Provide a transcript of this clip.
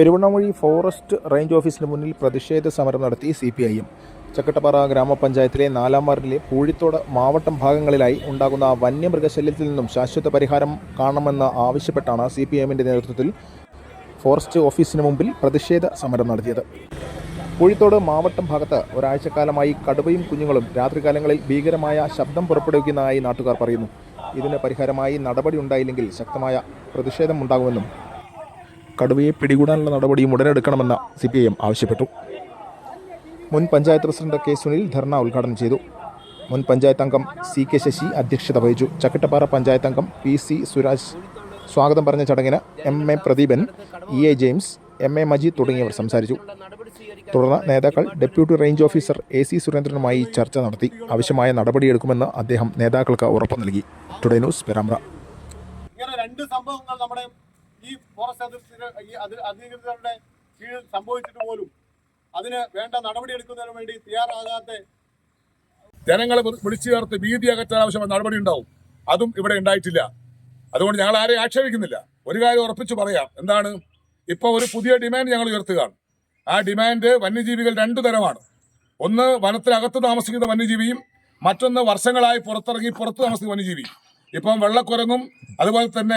പെരുവണ്ണമൊഴി forest range ഓഫീസിന് മുന്നിൽ പ്രതിഷേധ സമരം നടത്തി C P I M Chakkittapara ഗ്രാമപഞ്ചായത്തിലെ നാലാം വാർഡിലെ പൂഴിത്തോട് മാവട്ടം ഭാഗങ്ങളിലായി ഉണ്ടാകുന്ന വന്യമൃഗശല്യത്തിൽ നിന്നും ശാശ്വത പരിഹാരം കാണണമെന്ന് ആവശ്യപ്പെട്ടാണ് സി പി എമ്മിന്റെ നേതൃത്വത്തിൽ ഫോറസ്റ്റ് ഓഫീസിന് മുമ്പിൽ പ്രതിഷേധ സമരം നടത്തിയത്. പൂഴിത്തോട് മാവട്ടം ഭാഗത്ത് ഒരാഴ്ചക്കാലമായി കടുവയും കുഞ്ഞുങ്ങളും രാത്രികാലങ്ങളിൽ ഭീകരമായ ശബ്ദം പുറപ്പെടുവിക്കുന്നതായി നാട്ടുകാർ പറയുന്നു. ഇതിന് പരിഹാരമായി നടപടി ഉണ്ടായില്ലെങ്കിൽ ശക്തമായ പ്രതിഷേധമുണ്ടാകുമെന്നും കടുവയെ പിടികൂടാനുള്ള നടപടിയും ഉടനെടുക്കണമെന്ന് സി പി ഐ എം ആവശ്യപ്പെട്ടു. മുൻ പഞ്ചായത്ത് പ്രസിഡന്റ് കെ സുനിൽ ധർണ ഉദ്ഘാടനം ചെയ്തു. മുൻ പഞ്ചായത്ത് അംഗം സി കെ ശശി അധ്യക്ഷത വഹിച്ചു. ചക്കട്ടപ്പാറ പഞ്ചായത്ത് അംഗം പി സി സുരാജ് സ്വാഗതം പറഞ്ഞ ചടങ്ങിന് M A Pradeepan E A James M A Majeed തുടങ്ങിയവർ സംസാരിച്ചു. തുടർന്ന് നേതാക്കൾ deputy range officer A C സുരേന്ദ്രനുമായി ചർച്ച നടത്തി. ആവശ്യമായ നടപടിയെടുക്കുമെന്ന് അദ്ദേഹം നേതാക്കൾക്ക് ഉറപ്പ് നൽകി. Today news Perambra. രണ്ട് സംഭവങ്ങൾ നമ്മുടെ ഫോറസ്റ്റ് അതിർത്തി ഈ അധി- അധികൃതരുടെ കീഴിൽ സംഭവിച്ചിട്ട് പോലും അതിന് വേണ്ട നടപടിയെടുക്കുന്നതിന് വേണ്ടി തയ്യാറാകാത്ത ജനങ്ങളെ വിളിച്ചു ചേർത്ത് ഭീതി അകറ്റാൻ ആവശ്യമായ നടപടി ഉണ്ടാവും. അതും ഇവിടെ ഉണ്ടായിട്ടില്ല. അതുകൊണ്ട് ഞങ്ങൾ ആരെയും ആക്ഷേപിക്കുന്നില്ല. ഒരു കാര്യം ഉറപ്പിച്ചു പറയാം. എന്താണ്? ഇപ്പൊ ഒരു പുതിയ ഡിമാൻഡ് ഞങ്ങൾ ഉയർത്തുകയാണ്. ആ ഡിമാൻഡ് വന്യജീവികൾ രണ്ടു തരമാണ്. ഒന്ന് വനത്തിനകത്ത് താമസിക്കുന്ന വന്യജീവിയും മറ്റൊന്ന് വർഷങ്ങളായി പുറത്തിറങ്ങി പുറത്ത് താമസിക്കുന്ന വന്യജീവി ഇപ്പം വെള്ളക്കുരങ്ങും അതുപോലെ തന്നെ